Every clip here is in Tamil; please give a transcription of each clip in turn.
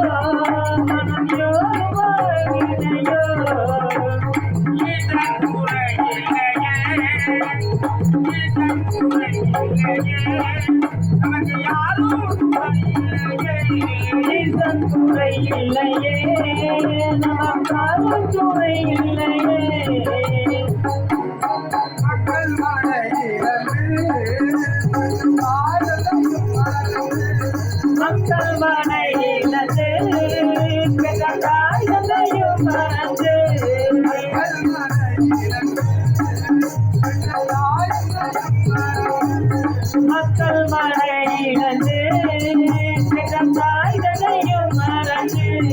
இல்லையே மனம் யோகவினையோ நமக்கு துறை இல்லையே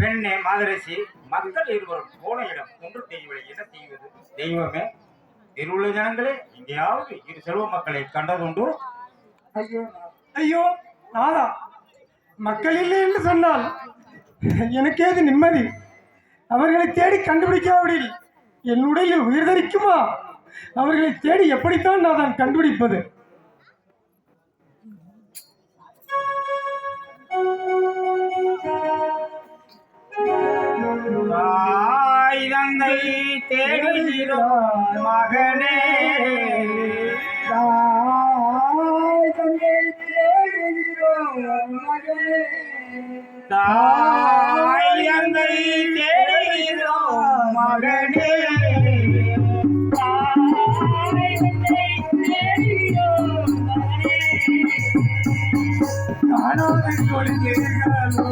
பெண்ணே மாதரசி மக்கள் இருவரும் போன இடம் ஒன்று தெரியவில்லை என்ன செய்வது தெய்வமே? திருவுள்ள ஜனங்களே எங்கேயாவது இரு செல்வ மக்களை கண்டதுண்டு. ஐயோ ஐயோ நாதா மக்கள் இல்லை என்று சொன்னால் எனக்கேது நிம்மதி? அவர்களை தேடி கண்டுபிடிக்காவிடில் என் உடலில் உயிர் தரிக்குமா? அவர்களை தேடி எப்படித்தான் நான் கண்டுபிடிப்பது? தேடுகிறோம் மகனே. தாய் தந்தை தேடுகிறோம் மகனே. தாய் தந்தை தேடுகிறோம் மகனே. காணாத கொள்கிறீர்களோ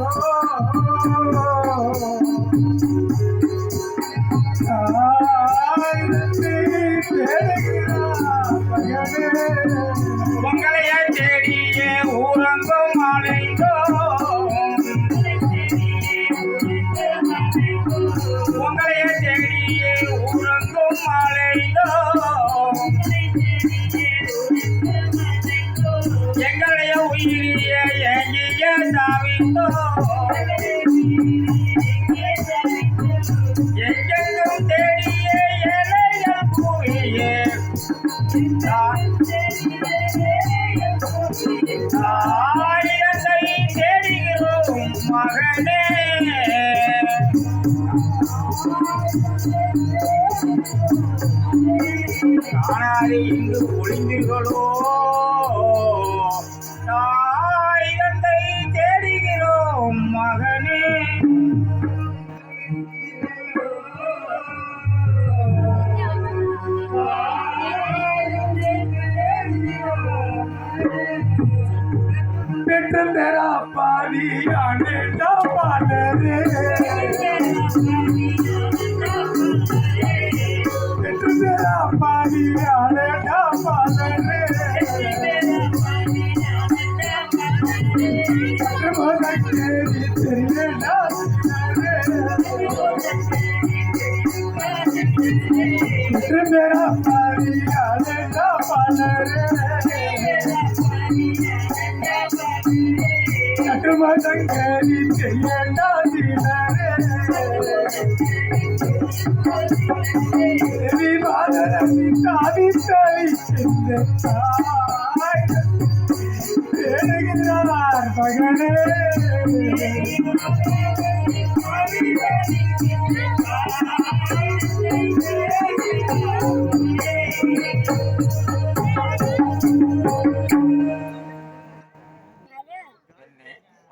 தேடிய ஊரங்கம் அலைந்தோ உங்களைய தேடிய ஊரங்கும் அலைந்தோ எங்களைய உயிரிய எங்கிய தாவிந்தோ எங்கெங்கும் தேடிய ஏழைகள் கூறியே ஆயிரத்தை பெறா பாவி ஆண்டா பாடரே கட்டுமதங்கரி செய்யண்டா தீனரே தேவி பாதரவி தாவி தாவி தேடுகிறார் மகனே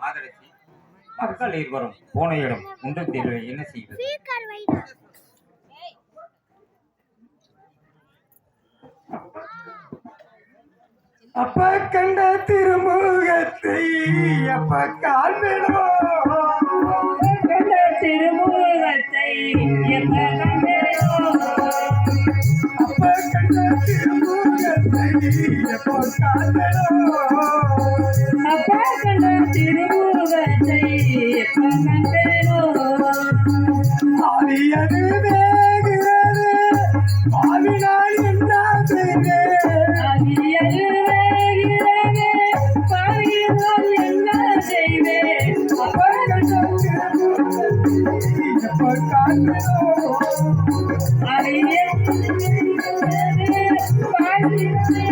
மாதரசி மக்கள் இருவரும் போன இடம் ஒன்று தேர்வை என்ன செய்வது? அப்ப கண்ட திருமுகத்தை அப்பா காண்பினோ கண்ட திருமுகத்தை அப்ப கண்ட திருமுகத்தை அப்பா காண்பினோ ஆவியது வேகிறது ஆவினால் செய்தேன் அடியது வேகிறதே, பாவியால் என்ன செய்வேன்? கண்ட எப்ப காண்பிடும் அடியது வேகிறதே, பாவியால்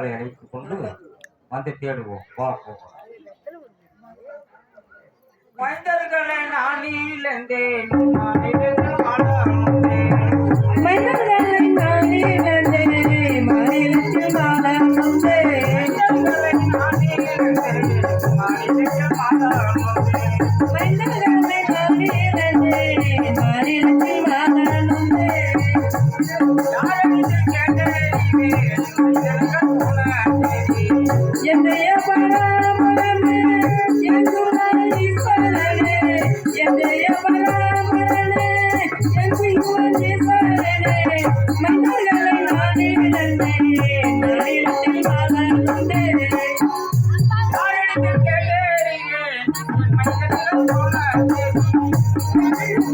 மருமக்களை அழைத்துக் கொண்டு வந்து தேடுவோம். வா மைந்தர்களை நான் நான் மைந்தர்களை நான்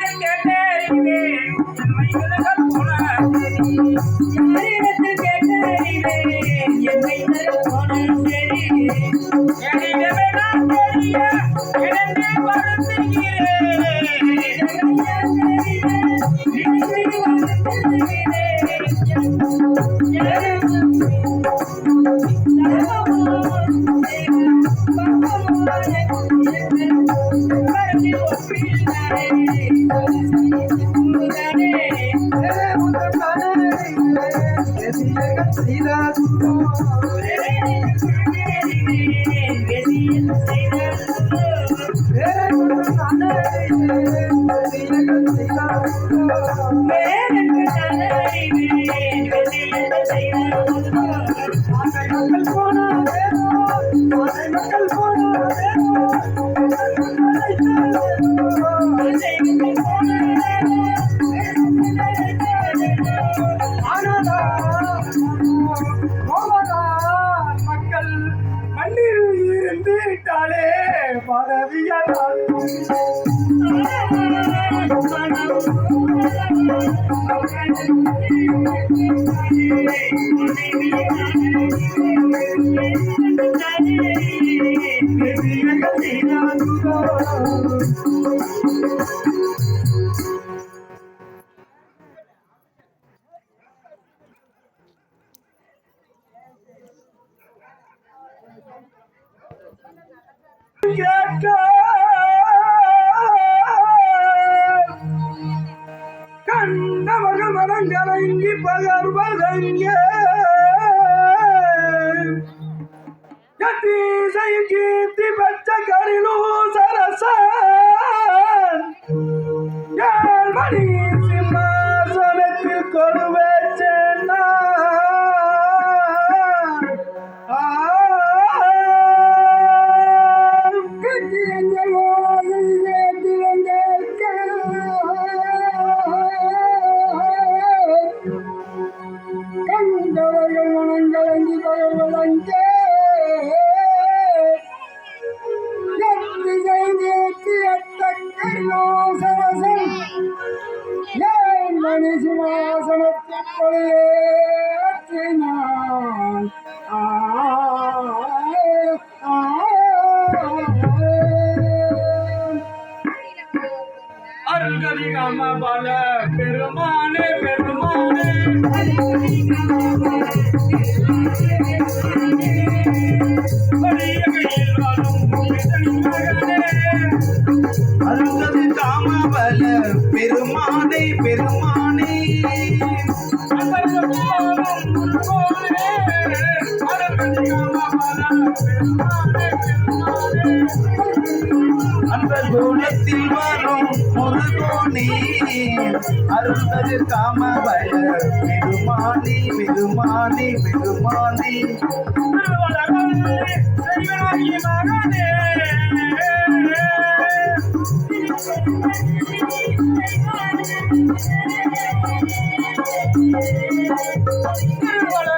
பாடியானே பெருலகில் மக்கள் Yeah, God. করবে மணி சிம்மாசனத்தில் கொடியேற்றினான் ஆ ஆ, ஆ. அருள்கதி காம பல பெருமானே முருகோனே அருந்ததி காமபல பெருமானே திருவள